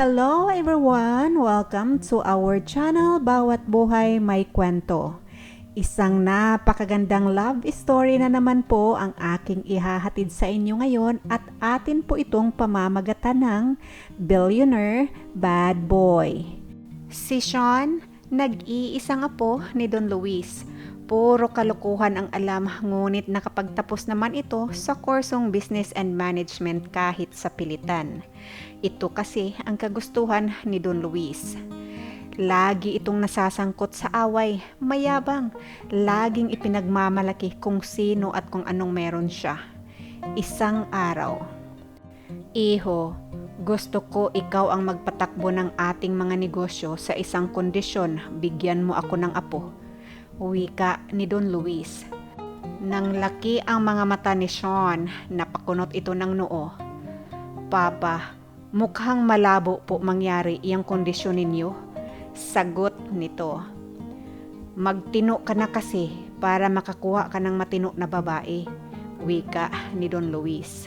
Hello everyone! Welcome to our channel Bawat Buhay May Kwento. Isang napakagandang love story na naman po ang aking ihahatid sa inyo ngayon at atin po itong pamamagatan ng Billionaire Bad Boy. Si Sean, nag-iisang apo ni Don Luis. Puro kalukuhan ang alam ngunit nakapagtapos naman ito sa kursong Business and Management kahit sa pilitan. Ito kasi ang kagustuhan ni Don Luis. Lagi itong nasasangkot sa away, mayabang, laging ipinagmamalaki kung sino at kung anong meron siya. Isang araw. Iho, gusto ko ikaw ang magpatakbo ng ating mga negosyo sa isang kondisyon, bigyan mo ako ng apo. Wika ni Don Luis. Nang laki ang mga mata ni Sean, napakunot ito ng noo. Papa, mukhang malabo po mangyari iyang kondisyon ninyo. Sagot nito. Magtino ka na kasi para makakuha ka ng matino na babae. Wika ni Don Luis.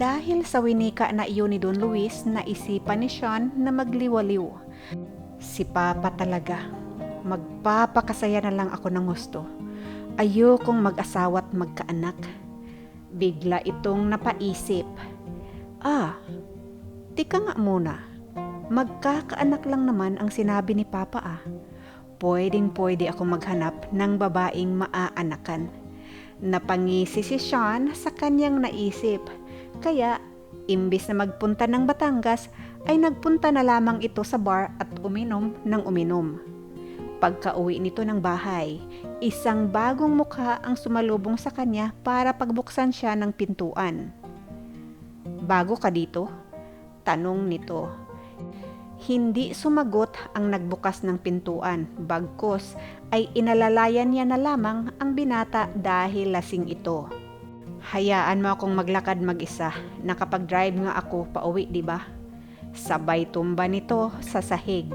Dahil sa winika na iyon ni Don Luis, naisipan ni Sean na magliwaliw. Si Papa talaga magpapakasaya na lang ako ng gusto. Ayokong mag-asawa at magkaanak. Bigla itong napaisip. Ah, tika nga muna. Magkakaanak lang naman ang sinabi ni Papa ah. Pwedeng pwede ako maghanap ng babaeng maaanakan. Napangisi si Sean sa kanyang naisip. Kaya, imbis na magpunta ng Batangas, ay nagpunta na lamang ito sa bar at uminom ng uminom. Pagka-uwi nito ng bahay, isang bagong mukha ang sumalubong sa kanya para pagbuksan siya ng pintuan. Bago ka dito? Tanong nito. Hindi sumagot ang nagbukas ng pintuan, bagkos ay inalalayan niya na lamang ang binata dahil lasing ito. Hayaan mo akong maglakad mag-isa, nakapag-drive nga ako pauwi, di ba? Sabay tumba nito sa sahig.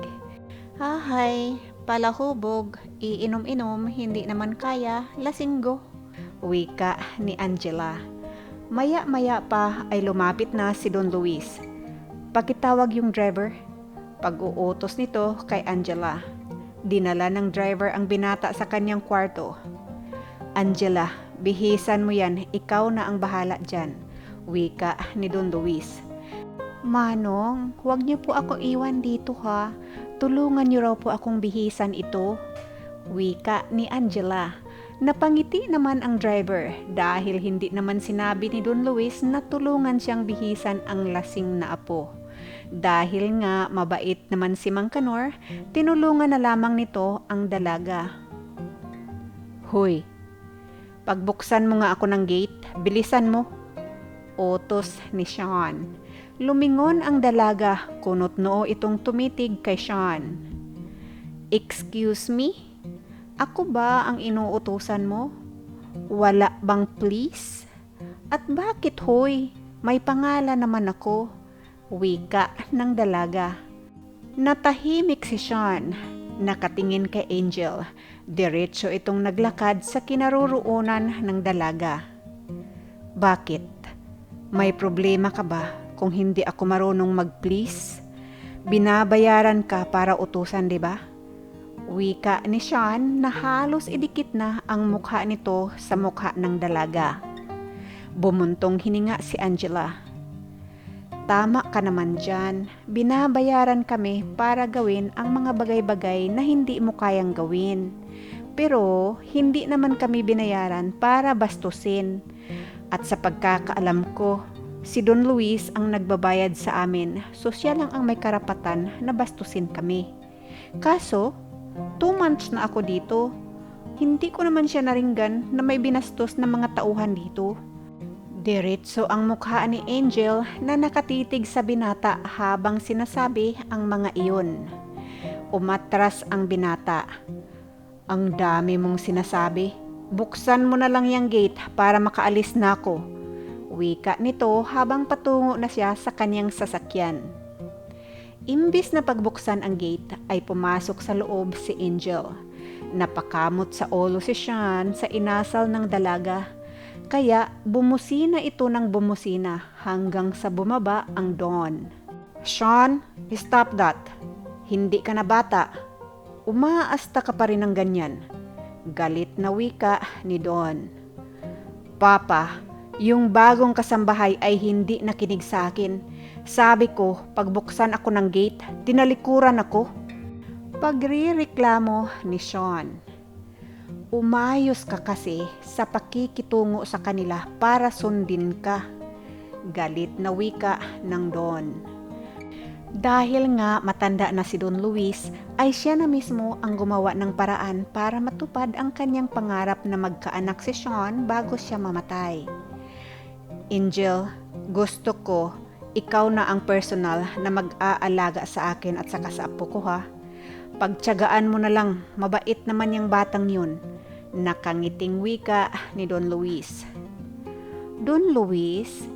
Ahay, palahubog, iinom-inom, hindi naman kaya, lasinggo. Wika ni Angela. Maya-maya pa ay lumapit na si Don Luis. Pakitawag yung driver. Pag-uutos nito kay Angela. Dinala ng driver ang binata sa kanyang kwarto. Angela, bihisan mo yan, ikaw na ang bahala dyan. Wika ni Don Luis. Manong, huwag niyo po ako iwan dito ha. Tulungan niyo raw po akong bihisan ito. Wika ni Angela. Napangiti naman ang driver dahil hindi naman sinabi ni Don Luis na tulungan siyang bihisan ang lasing na apo. Dahil nga mabait naman si Mang Kanor, tinulungan na lamang nito ang dalaga. Hoy, pagbuksan mo nga ako ng gate, bilisan mo. Otos ni Sean. Lumingon ang dalaga, kunot noo itong tumitig kay Sean. Excuse me? Ako ba ang inuutusan mo? Wala bang please? At bakit hoy? May pangalan naman ako. Wika ng dalaga. Natahimik si Sean. Nakatingin kay Angel. Diretso itong naglakad sa kinaroroonan ng dalaga. Bakit? May problema ka ba kung hindi ako marunong mag-please? Binabayaran ka para utusan, di ba? Wika ni Sean na halos idikit na ang mukha nito sa mukha ng dalaga. Bumuntong hininga si Angela. Tama ka naman dyan. Binabayaran kami para gawin ang mga bagay-bagay na hindi mo kayang gawin. Pero hindi naman kami binayaran para bastusin. At sa pagkakaalam ko, si Don Luis ang nagbabayad sa amin, so siya lang ang may karapatan na bastusin kami. Kaso, Two months na ako dito. Hindi ko naman siya naringgan na may binastos na mga tauhan dito. Diretso ang mukha ni Angel na nakatitig sa binata habang sinasabi ang mga iyon. Umatras ang binata. Ang dami mong sinasabi. Buksan mo na lang yung gate para makaalis na ako. Wika nito habang patungo na siya sa kanyang sasakyan. Imbis na pagbuksan ang gate ay pumasok sa loob si Angel. Napakamot sa ulo si Sean sa inasal ng dalaga. Kaya bumusina ito ng bumusina hanggang sa bumaba ang Dawn. Sean, Stop that. Hindi ka na bata. Umaasta ka pa rin ng ganyan. Galit na wika ni Don. Papa, yung bagong kasambahay ay hindi nakinig sa akin. Sabi ko, pagbuksan ako ng gate, tinalikuran ako. Pagrireklamo ni Sean. Umayos ka kasi sa pakikitungo sa kanila para sundin ka. Galit na wika ng Don. Dahil nga matanda na si Don Luis, ay siya na mismo ang gumawa ng paraan para matupad ang kanyang pangarap na magkaanak si Sean bago siya mamatay. Angel, gusto ko ikaw na ang personal na mag-aalaga sa akin at sa apo ko ha. Pagtyagaan mo na lang, mabait naman yung batang yun. Nakangiting wika ni Don Luis. Don Luis,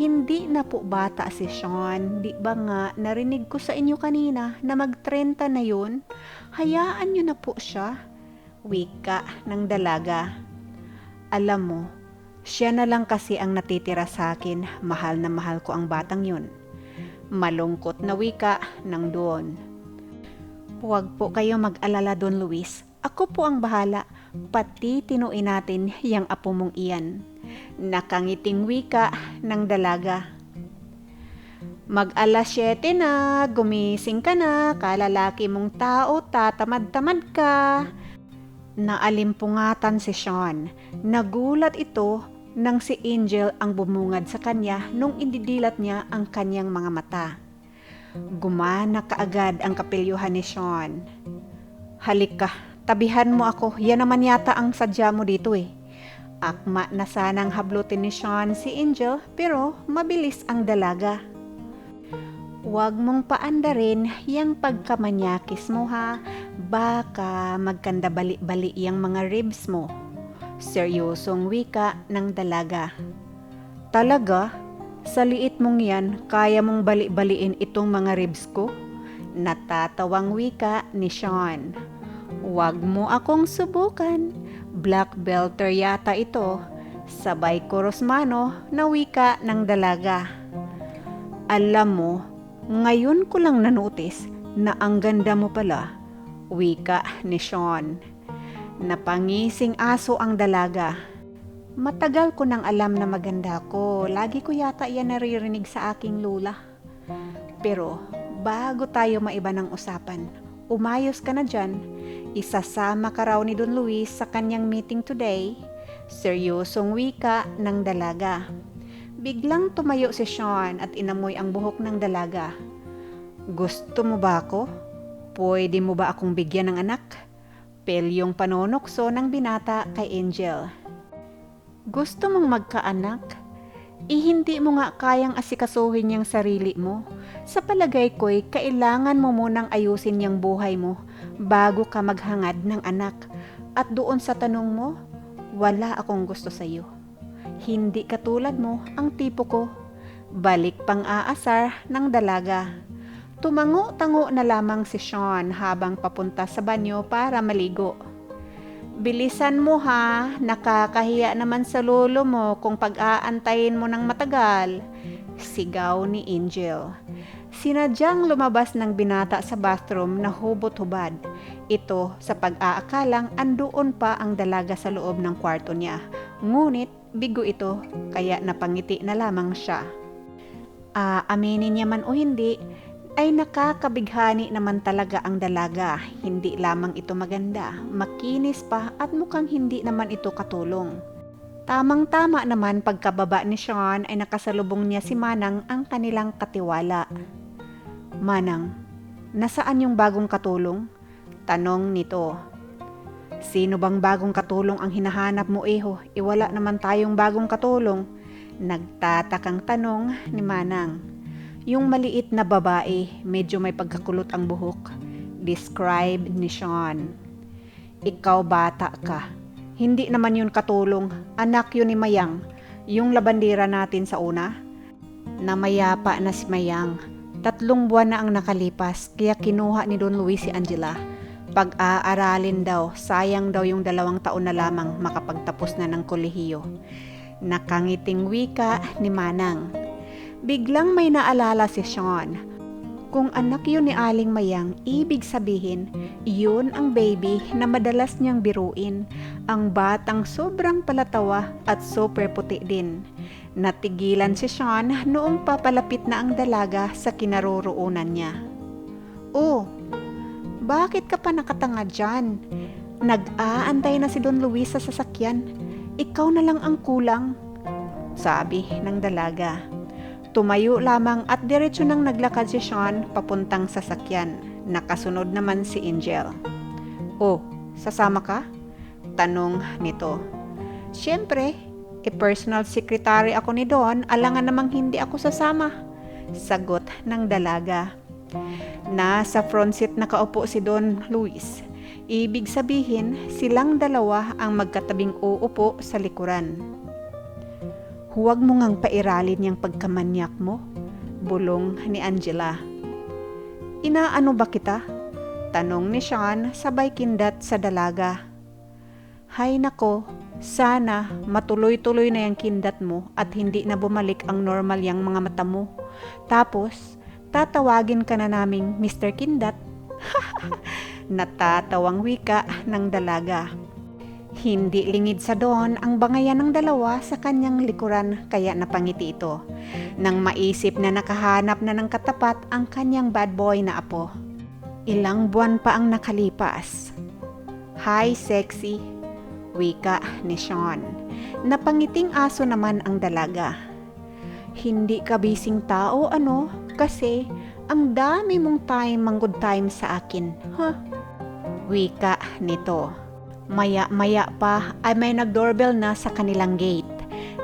hindi na po bata si Sean. Di ba nga narinig ko sa inyo kanina na mag-30 na yun? Hayaan nyo na po siya. Wika ng dalaga. Alam mo, siya na lang kasi ang natitira sa akin. Mahal na mahal ko ang batang yun. Malungkot na wika ng doon. Huwag po kayo mag-alala Don Luis. Ako po ang bahala. Pati tinuin natin yung apo mong iyan. Nakangiting wika ng dalaga. Mag alas 7 na, gumising ka na, kalalaki mong tao, tatamad-tamad ka. Naalimpungatan si Sean. Nagulat ito nang si Angel ang bumungad sa kanya nung indidilat niya ang kanyang mga mata. Gumana kaagad ang kapilyuhan ni Sean. Halika, tabihan mo ako. Yan naman yata ang sadya mo dito eh. Akma na sanang hablutin ni Sean si Angel pero mabilis ang dalaga. Huwag mong paandarin yung pagkamanyakis mo ha. Baka magkanda bali-bali yung mga ribs mo. Seryosong wika ng dalaga. Talaga? Sa liit mong yan, kaya mong bali-baliin itong mga ribs ko? Natatawang wika ni Sean. Huwag mo akong subukan. Black belter yata ito. Sabay korosmano na wika ng dalaga. Alam mo, ngayon ko lang nanotis na ang ganda mo pala. Wika ni Sean. Napangising aso ang dalaga. Matagal ko nang alam na maganda ko. Lagi ko yata yan naririnig sa aking lula. Pero bago tayo maiba ng usapan, umayos ka na dyan. Isasama ka raw ni Don Luis sa kanyang meeting today. Seryosong wika ng dalaga. Biglang tumayo si Sean at inamoy ang buhok ng dalaga. Gusto mo ba ako? Pwede mo ba akong bigyan ng anak? Pelyong panonokso ng binata kay Angel. Gusto mong magkaanak? Eh hindi mo nga kayang asikasuhin yung sarili mo. Sa palagay ko'y kailangan mo munang ayusin yung buhay mo bago ka maghangad ng anak. At doon sa tanong mo, wala akong gusto sa iyo. Hindi katulad mo ang tipo ko. Balik pang aasar ng dalaga. Tumango-tango na lamang si Sean habang papunta sa banyo para maligo. Bilisan mo ha, nakakahiya naman sa lolo mo kung pag-aantayin mo ng matagal. Sigaw ni Angel. Sinadyang lumabas ng binata sa bathroom na hubot-hubad. Ito sa pag-aakalang andoon pa ang dalaga sa loob ng kwarto niya. Ngunit bigo ito kaya napangiti na lamang siya. Ah, aminin niya man o hindi, ay nakakabighani naman talaga ang dalaga. Hindi lamang ito maganda, makinis pa at mukhang hindi naman ito katulong. Tamang-tama naman pagkababa ni Sean ay nakasalubong niya si Manang ang kanilang katiwala. Manang, nasaan yung bagong katulong? Tanong nito. Sino bang bagong katulong ang hinahanap mo, Eho? Iwala naman tayong bagong katulong. Nagtatakang tanong ni Manang. Yung maliit na babae, medyo may pagkakulot ang buhok. Describe ni Sean. Ikaw bata ka. Hindi naman yun katulong. Anak yun ni Mayang. Yung labandira natin sa una. Namayapa na si Mayang. Tatlong buwan na ang nakalipas, kaya kinuha ni Don Luis si Angela. Pag-aaralin daw, sayang daw yung dalawang taon na lamang makapagtapos na ng kolehiyo. Nakangiting wika ni Manang. Biglang may naalala si Sean. Kung anak yun ni Aling Mayang, ibig sabihin, yun ang baby na madalas niyang biruin. Ang batang sobrang palatawa at super puti din. Natigilan si Sean noong papalapit na ang dalaga sa kinaroroonan niya. Oh, bakit ka pa nakatanga dyan? Nag-aantay na si Don Luis sa sasakyan. Ikaw na lang ang kulang. Sabi ng dalaga. Tumayo lamang at diretso nang naglakad si Sean papuntang sasakyan. Nakasunod naman si Angel. Oh, sasama ka? Tanong nito. Siyempre, e-personal secretary ako ni Don, alangan namang hindi ako sasama. Sagot ng dalaga. Nasa front seat nakaupo si Don Luis. Ibig sabihin, silang dalawa ang magkatabing uupo sa likuran. Huwag mo ngang pairalin yung pagkamanyak mo, bulong ni Angela. Inaano ba kita? Tanong ni Sean sabay kindat sa dalaga. Hay nako, sana matuloy-tuloy na yung kindat mo at hindi na bumalik ang normal yung mga mata mo. Tapos, tatawagin ka na naming Mr. Kindat. Natatawang wika ng dalaga. Hindi lingid sa doon ang bangayan ng dalawa sa kanyang likuran kaya napangiti ito. Nang maisip na nakahanap na ng katapat ang kanyang bad boy na apo. Ilang buwan pa ang nakalipas. Hi sexy, wika ni Sean. Napangiting aso naman ang dalaga. Hindi ka bising tao ano kasi ang dami mong time manggod time sa akin. Huh? Wika nito. Maya-maya pa ay may nagdoorbell na sa kanilang gate.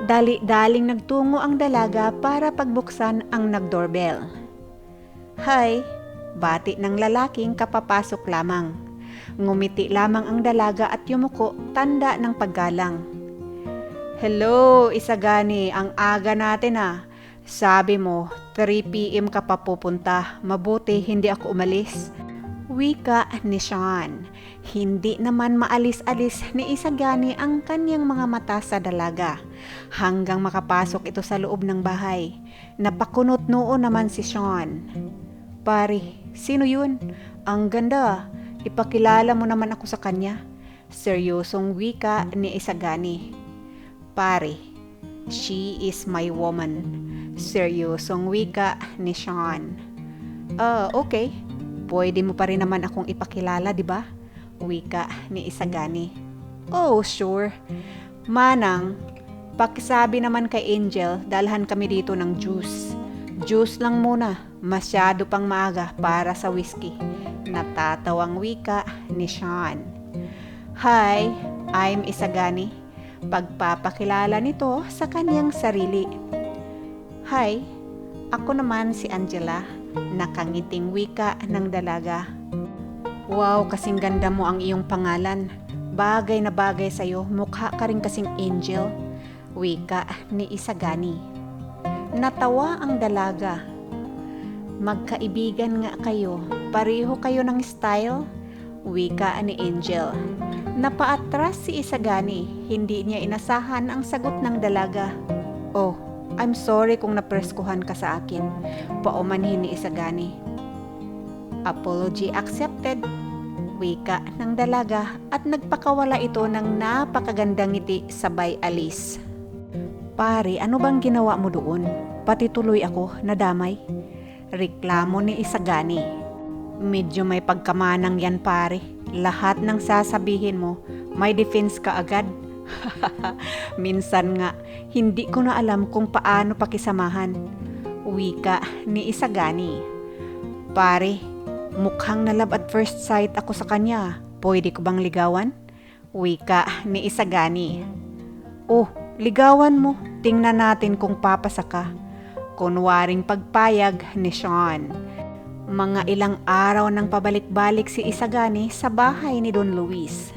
Dali-daling nagtungo ang dalaga para pagbuksan ang nagdoorbell. Hi, bati ng lalaking kapapasok lamang. Ngumiti lamang ang dalaga at yumuko tanda ng paggalang. Hello, Isagani, ang aga natin ah. Sabi mo, 3pm ka pa pupunta. Mabuti hindi ako umalis. Wika ni Sean. Hindi naman maalis-alis ni Isagani ang kanyang mga mata sa dalaga hanggang makapasok ito sa loob ng bahay. Napakunot noo naman si Sean. Pari, sino yun? Ang ganda. Ipakilala mo naman ako sa kanya. Seryosong wika ni Isagani. Pari, she is my woman. Seryosong wika ni Sean. Ah, uh, okay Pwede mo pa rin naman akong ipakilala, di ba? Wika ni Isagani. Oh, sure. Manang, pakisabi naman kay Angel, dalhan kami dito ng juice. Juice lang muna, masyado pang maaga para sa whiskey. Natatawang wika ni Sean. Hi, I'm Isagani. Pagpapakilala nito sa kanyang sarili. Hi, ako naman si Angela Nakangiting wika ng dalaga. Wow, kasing ganda mo ang iyong pangalan. Bagay na bagay sa'yo, mukha ka rin kasing angel. Wika ni Isagani. Natawa ang dalaga. Magkaibigan nga kayo, pareho kayo ng style. Wika ni Angel. Napaatras si Isagani, hindi niya inasahan ang sagot ng dalaga. Oh, I'm sorry kung napreskuhan ka sa akin. Paumanhin ni Isagani. Apology accepted. Wika ng dalaga at nagpakawala ito ng napakagandang ngiti sabay alis. Pare, ano bang ginawa mo doon? Pati tuloy ako, nadamay. Reklamo ni Isagani. Medyo may pagkamanang yan pare. Lahat ng sasabihin mo, may defense ka agad. Minsan nga, hindi ko na alam kung paano pakisamahan. Wika ni Isagani. Pare, mukhang nalab at first sight ako sa kanya. Pwede ko bang ligawan? Wika ni Isagani. Oh, ligawan mo. Tingnan natin kung papasa ka. Kunwaring pagpayag ni Sean. Mga ilang araw nang pabalik-balik si Isagani sa bahay ni Don Luis.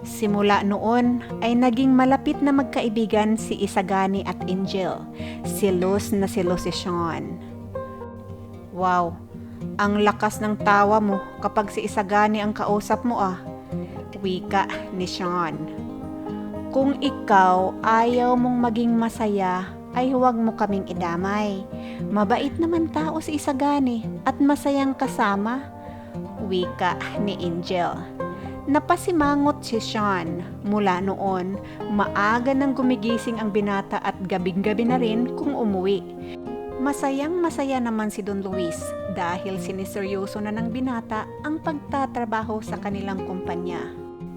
Simula noon ay naging malapit na magkaibigan si Isagani at Angel. Silos na silos si Sean. Wow, ang lakas ng tawa mo kapag si Isagani ang kausap mo ah. Wika ni Sean. Kung ikaw ayaw mong maging masaya, ay huwag mo kaming idamay. Mabait naman tao si Isagani at masayang kasama. Wika ni Angel. Napasimangot si Sean. Mula noon, maaga nang gumigising ang binata at gabing-gabi na rin kung umuwi. Masayang masaya naman si Don Luis dahil siniseryoso na ng binata ang pagtatrabaho sa kanilang kumpanya.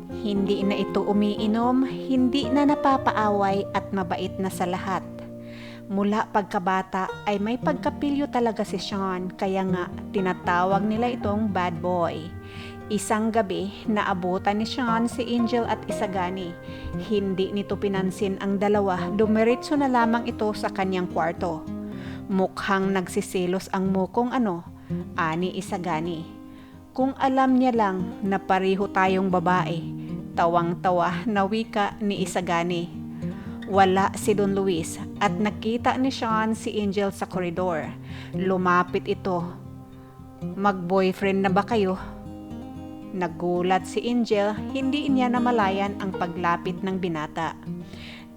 Hindi na ito umiinom, hindi na napapaaway at mabait na sa lahat. Mula pagkabata ay may pagkapilyo talaga si Sean kaya nga tinatawag nila itong bad boy. Isang gabi, naabutan ni Sean si Angel at Isagani. Hindi nito pinansin ang dalawa, dumiretso na lamang ito sa kanyang kwarto. Mukhang nagsisilos ang mukong ano, ani Isagani. Kung alam niya lang na pareho tayong babae, tawang-tawa na wika ni Isagani. Wala si Don Luis at nakita ni Sean si Angel sa koridor. Lumapit ito. Mag-boyfriend na ba kayo? Nagulat si Angel, hindi niya namalayan ang paglapit ng binata.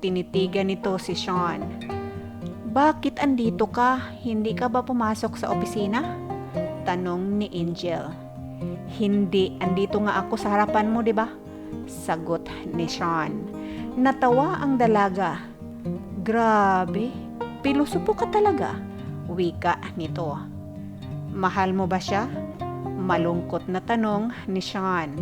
Tinitigan nito si Sean. Bakit andito ka? Hindi ka ba pumasok sa opisina? Tanong ni Angel. Hindi, andito nga ako sa harapan mo, di ba? Sagot ni Sean. Natawa ang dalaga. Grabe, pilosopo ka talaga. Wika nito. Mahal mo ba siya? Malungkot na tanong ni Sean.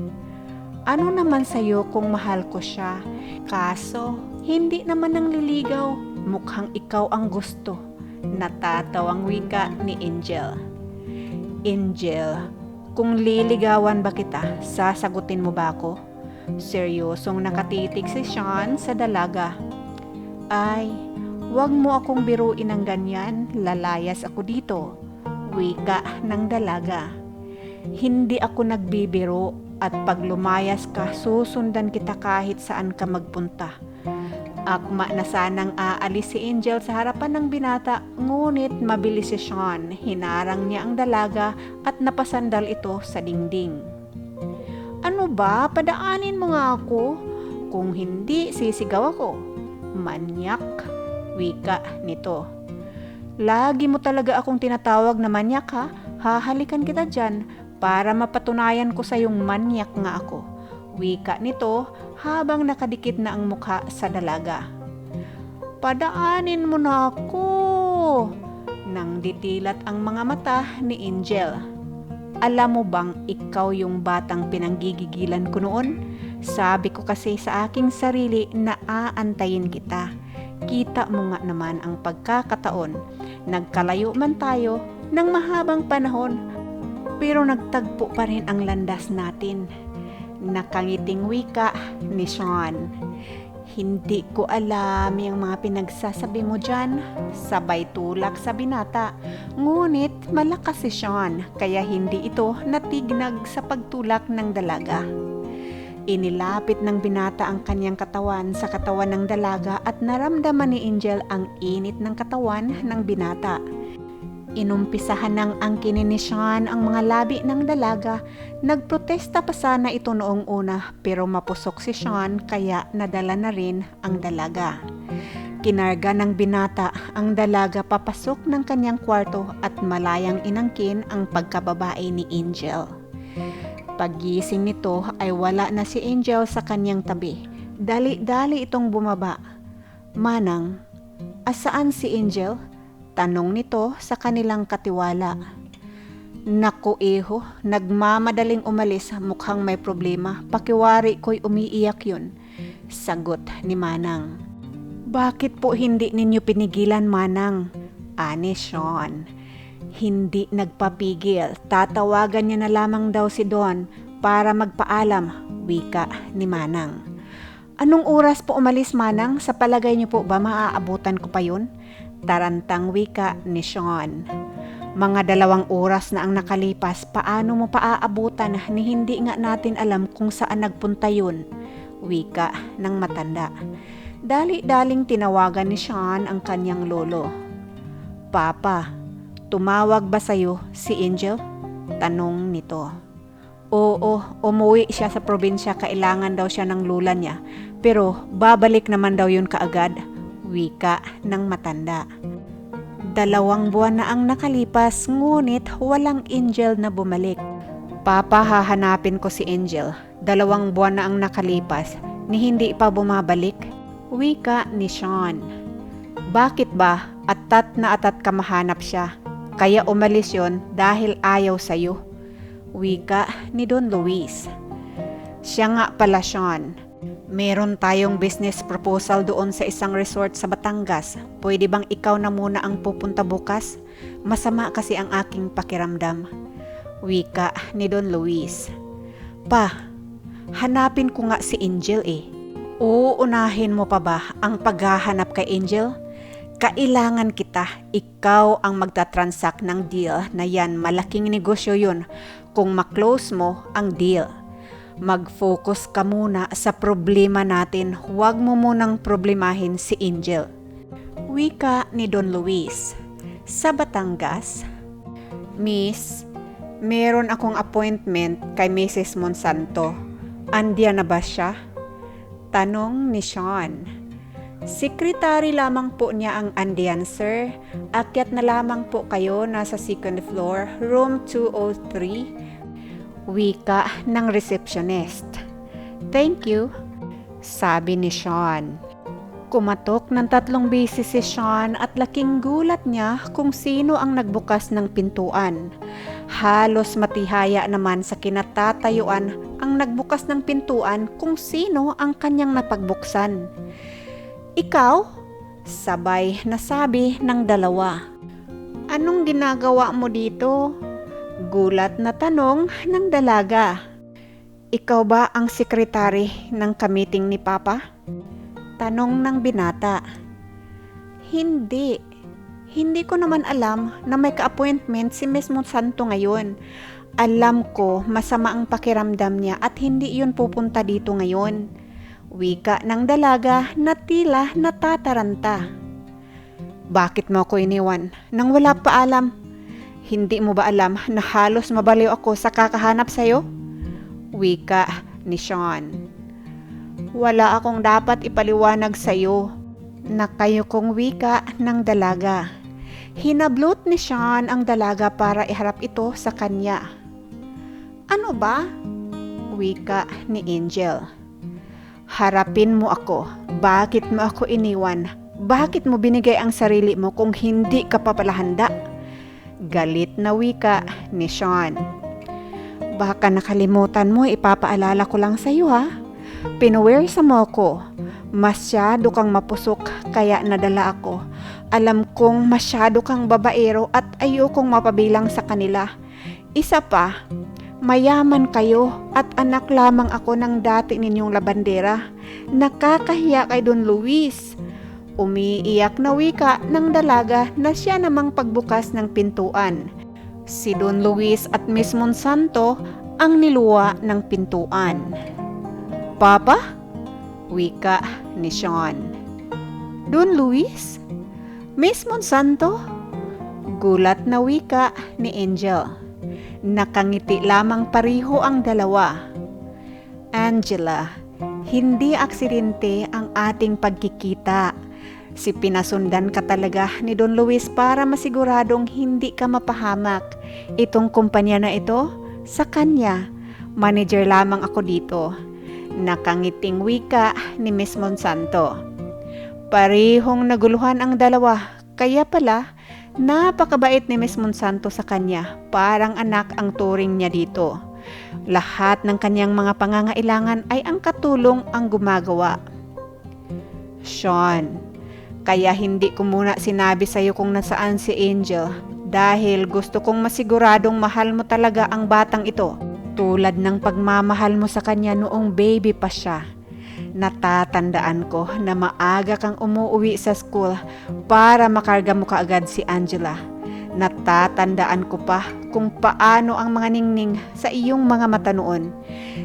Ano naman sa'yo kung mahal ko siya? Kaso, hindi naman nang liligaw. Mukhang ikaw ang gusto. Natatawang wika ni Angel. Angel, kung liligawan ba kita, sasagutin mo ba ako? Seryosong nakatitig si Sean sa dalaga. Ay, wag mo akong biruin ng ganyan, lalayas ako dito. Wika ng dalaga. Hindi ako nagbibiro at pag lumayas ka, susundan kita kahit saan ka magpunta. Akma na sanang aalis si Angel sa harapan ng binata, ngunit mabilis si Sean. Hinarang niya ang dalaga at napasandal ito sa dingding. Ano ba? Padaanin mo nga ako. Kung hindi, sisigaw ako. Manyak. Wika nito. Lagi mo talaga akong tinatawag na manyak ha. Hahalikan kita dyan para mapatunayan ko sa yung manyak nga ako. Wika nito habang nakadikit na ang mukha sa dalaga. Padaanin mo na ako. Nang ditilat ang mga mata ni Angel. Alam mo bang ikaw yung batang pinanggigigilan ko noon? Sabi ko kasi sa aking sarili na aantayin kita. Kita mo nga naman ang pagkakataon. Nagkalayo man tayo ng mahabang panahon, pero nagtagpo pa rin ang landas natin. Nakangiting wika ni Sean. Hindi ko alam yung mga pinagsasabi mo dyan. Sabay tulak sa binata. Ngunit malakas si Sean kaya hindi ito natignag sa pagtulak ng dalaga. Inilapit ng binata ang kanyang katawan sa katawan ng dalaga at naramdaman ni Angel ang init ng katawan ng binata. Inumpisahan ng angkinin ni Sean ang mga labi ng dalaga. Nagprotesta pa sana ito noong una pero mapusok si Sean kaya nadala na rin ang dalaga. Kinarga ng binata ang dalaga papasok ng kanyang kwarto at malayang inangkin ang pagkababae ni Angel. Pagising nito ay wala na si Angel sa kanyang tabi. Dali-dali itong bumaba. Manang, asaan si Angel? Tanong nito sa kanilang katiwala. Naku iho, nagmamadaling umalis mukhang may problema. Pakiwari ko'y umiiyak yun. Sagot ni Manang. Bakit po hindi ninyo pinigilan Manang? Ani Sean. Hindi nagpapigil. Tatawagan niya na lamang daw si Don para magpaalam. Wika ni Manang. Anong oras po umalis Manang? Sa palagay niyo po ba maaabutan ko pa yun? Tarantang wika ni Sean. Mga dalawang oras na ang nakalipas, paano mo paaabutan ni hindi nga natin alam kung saan nagpunta yun? Wika ng matanda. Dali-daling tinawagan ni Sean ang kanyang lolo. Papa, tumawag ba sa'yo si Angel? Tanong nito. Oo, umuwi siya sa probinsya, kailangan daw siya ng lula niya. Pero babalik naman daw yun kaagad Wika ng matanda. Dalawang buwan na ang nakalipas ngunit walang Angel na bumalik. Papa, hahanapin ko si Angel. Dalawang buwan na ang nakalipas ni hindi pa bumabalik. Wika ni Sean. Bakit ba atat na atat ka mahanap siya? Kaya umalis yon dahil ayaw sa'yo. Wika ni Don Luis. Siya nga pala Sean. Meron tayong business proposal doon sa isang resort sa Batangas. Pwede bang ikaw na muna ang pupunta bukas? Masama kasi ang aking pakiramdam. Wika ni Don Luis. Pa, hanapin ko nga si Angel eh. Uunahin mo pa ba ang paghahanap kay Angel? Kailangan kita, ikaw ang magta-transact ng deal na yan. Malaking negosyo yun kung maklose mo ang deal. Mag-focus ka muna sa problema natin. Huwag mo munang problemahin si Angel. Wika ni Don Luis. Sa Batangas, Miss, meron akong appointment kay Mrs. Monsanto. Andiyan na ba siya? Tanong ni Sean. Sekretary lamang po niya ang andiyan, sir. Akyat na lamang po kayo nasa second floor, room 203. Wika ng receptionist. Thank you, sabi ni Sean. Kumatok ng tatlong beses si Sean at laking gulat niya kung sino ang nagbukas ng pintuan. Halos matihaya naman sa kinatatayuan ang nagbukas ng pintuan kung sino ang kanyang napagbuksan. Ikaw? Sabay nasabi ng dalawa. Anong ginagawa mo dito? Gulat na tanong ng dalaga. Ikaw ba ang sekretary ng kamiting ni Papa? Tanong ng binata. Hindi. Hindi ko naman alam na may ka-appointment si Miss Monsanto ngayon. Alam ko masama ang pakiramdam niya at hindi yun pupunta dito ngayon. Wika ng dalaga na tila natataranta. Bakit mo ako iniwan nang wala pa alam? Hindi mo ba alam na halos mabaliw ako sa kakahanap sa'yo? Wika ni Sean. Wala akong dapat ipaliwanag sa'yo na kayo kong wika ng dalaga. Hinablot ni Sean ang dalaga para iharap ito sa kanya. Ano ba? Wika ni Angel. Harapin mo ako. Bakit mo ako iniwan? Bakit mo binigay ang sarili mo kung hindi ka pa pala handa? Galit na wika ni Sean. Baka nakalimutan mo, ipapaalala ko lang sa'yo ha. Pinuwersa mo ako. Masyado kang mapusok kaya nadala ako. Alam kong masyado kang babaero at ayokong mapabilang sa kanila. Isa pa, mayaman kayo at anak lamang ako ng dati ninyong labandera. Nakakahiya kay Don Luis. Umiiyak na wika ng dalaga na siya namang pagbukas ng pintuan. Si Don Luis at Miss Monsanto ang niluwa ng pintuan. Papa? Wika ni Sean. Don Luis? Miss Monsanto? Gulat na wika ni Angel. Nakangiti lamang pariho ang dalawa. Angela, hindi aksidente ang ating pagkikita. Si pinasundan ka talaga ni Don Luis para masiguradong hindi ka mapahamak. Itong kumpanya na ito, sa kanya. Manager lamang ako dito. Nakangiting wika ni Miss Monsanto. Parehong naguluhan ang dalawa, kaya pala napakabait ni Miss Monsanto sa kanya, parang anak ang turing niya dito. Lahat ng kanyang mga pangangailangan ay ang katulong ang gumagawa. Sean, kaya hindi ko muna sinabi sa'yo kung nasaan si Angel dahil gusto kong masiguradong mahal mo talaga ang batang ito tulad ng pagmamahal mo sa kanya noong baby pa siya. Natatandaan ko na maaga kang umuwi sa school para makarga mo kaagad si Angela. Natatandaan ko pa kung paano ang mga ningning sa iyong mga mata noon.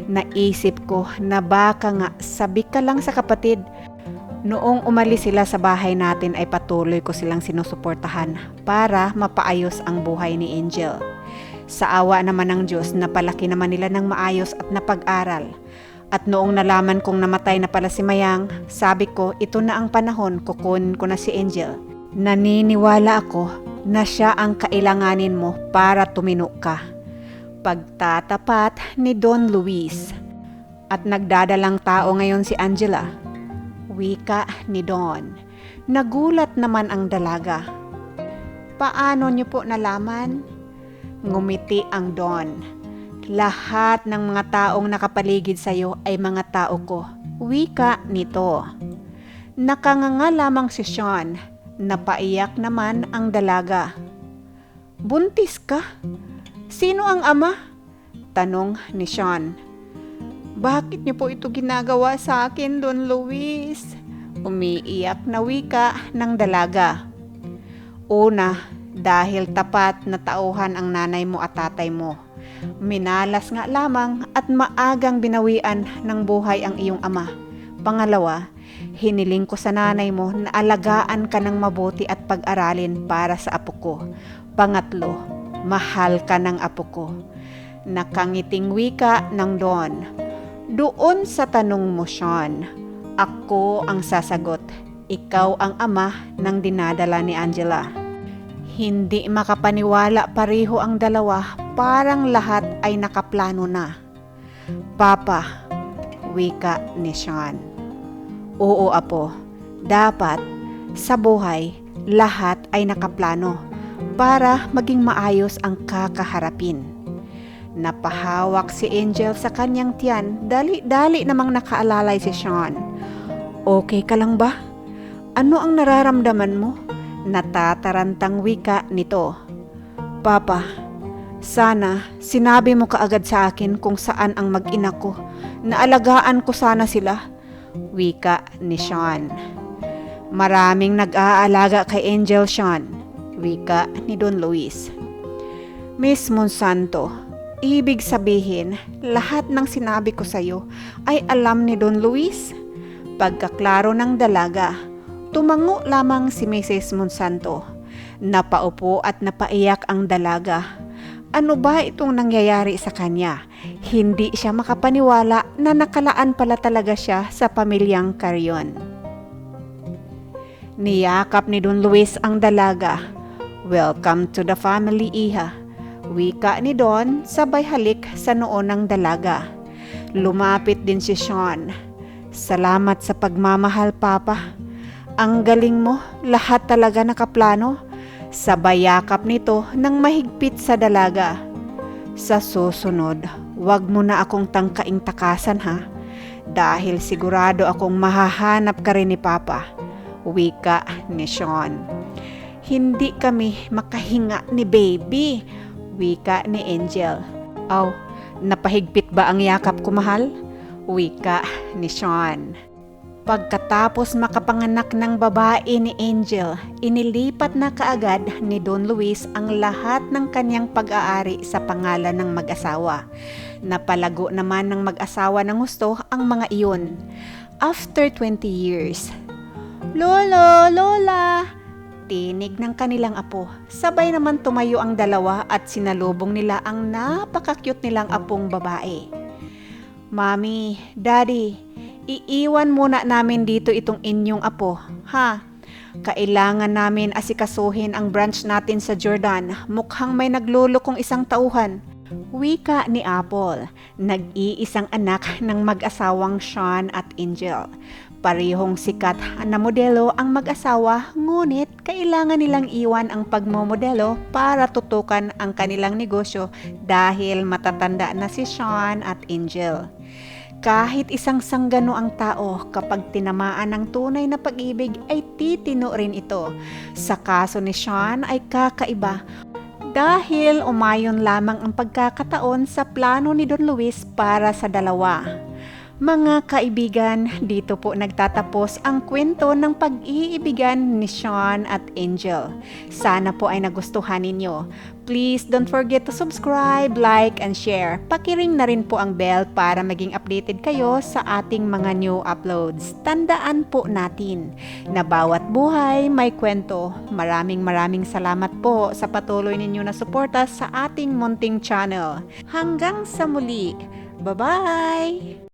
Naisip ko na baka nga sabi ka lang sa kapatid Noong umalis sila sa bahay natin ay patuloy ko silang sinusuportahan para mapaayos ang buhay ni Angel. Sa awa naman ng Diyos, napalaki naman nila ng maayos at napag-aral. At noong nalaman kong namatay na pala si Mayang, sabi ko ito na ang panahon kukunin ko na si Angel. Naniniwala ako na siya ang kailanganin mo para tumino ka. Pagtatapat ni Don Luis. At nagdadalang tao ngayon si Angela. Wika ni Don. Nagulat naman ang dalaga. Paano niyo po nalaman? Ngumiti ang Don. Lahat ng mga taong nakapaligid sa iyo ay mga tao ko. Wika nito. Nakanganga lamang si Sean. Napaiyak naman ang dalaga. Buntis ka? Sino ang ama? Tanong ni Sean. Bakit niyo po ito ginagawa sa akin, Don Luis? Umiiyak na wika ng dalaga. Una, dahil tapat na tauhan ang nanay mo at tatay mo. Minalas nga lamang at maagang binawian ng buhay ang iyong ama. Pangalawa, hiniling ko sa nanay mo na alagaan ka ng mabuti at pag-aralin para sa apo ko. Pangatlo, mahal ka ng apo ko. Nakangiting wika ng Don. Doon sa tanong mo, Sean, ako ang sasagot. Ikaw ang ama ng dinadala ni Angela. Hindi makapaniwala pareho ang dalawa, parang lahat ay nakaplano na. Papa, wika ni Sean. Oo apo, dapat sa buhay lahat ay nakaplano para maging maayos ang kakaharapin. Napahawak si Angel sa kanyang tiyan, dali-dali namang nakaalalay si Sean. Okay ka lang ba? Ano ang nararamdaman mo? Natatarantang wika nito. Papa, sana sinabi mo kaagad sa akin kung saan ang mag-ina ko. Naalagaan ko sana sila. Wika ni Sean. Maraming nag-aalaga kay Angel Sean. Wika ni Don Luis. Miss Monsanto, ibig sabihin, lahat ng sinabi ko sa iyo ay alam ni Don Luis? Pagkaklaro ng dalaga, tumango lamang si Mrs. Monsanto. Napaupo at napaiyak ang dalaga. Ano ba itong nangyayari sa kanya? Hindi siya makapaniwala na nakalaan pala talaga siya sa pamilyang Carrion. Niyakap ni Don Luis ang dalaga. Welcome to the family, Iha. Wika ni Don sabay halik sa noo ng dalaga. Lumapit din si Sean. Salamat sa pagmamahal, Papa. Ang galing mo, lahat talaga nakaplano. Sabay yakap nito nang mahigpit sa dalaga. Sa susunod, wag mo na akong tangkaing takasan ha. Dahil sigurado akong mahahanap ka rin ni Papa. Wika ni Sean. Hindi kami makahinga ni baby. Wika ni Angel. Aw, napahigpit ba ang yakap ko mahal? Wika ni Sean. Pagkatapos makapanganak ng babae ni Angel, inilipat na kaagad ni Don Luis ang lahat ng kanyang pag-aari sa pangalan ng mag-asawa. Napalago naman ng mag-asawa ng gusto ang mga iyon. After 20 years, Lolo, Lola, tinig ng kanilang apo. Sabay naman tumayo ang dalawa at sinalubong nila ang napaka-cute nilang apong babae. Mami, Daddy, iiwan muna namin dito itong inyong apo, ha? Kailangan namin asikasuhin ang branch natin sa Jordan. Mukhang may naglulukong isang tauhan. Wika ni Apple, nag-iisang anak ng mag-asawang Sean at Angel. Parehong sikat na modelo ang mag-asawa, ngunit kailangan nilang iwan ang pagmomodelo para tutukan ang kanilang negosyo dahil matatanda na si Sean at Angel. Kahit isang sanggano ang tao, kapag tinamaan ng tunay na pag-ibig ay titino rin ito. Sa kaso ni Sean ay kakaiba dahil umayon lamang ang pagkakataon sa plano ni Don Luis para sa dalawa. Mga kaibigan, dito po nagtatapos ang kwento ng pag-iibigan ni Sean at Angel. Sana po ay nagustuhan ninyo. Please don't forget to subscribe, like, and share. Pakiring na rin po ang bell para maging updated kayo sa ating mga new uploads. Tandaan po natin na bawat buhay may kwento. Maraming maraming salamat po sa patuloy ninyo na suporta sa ating munting channel. Hanggang sa muli. Bye-bye!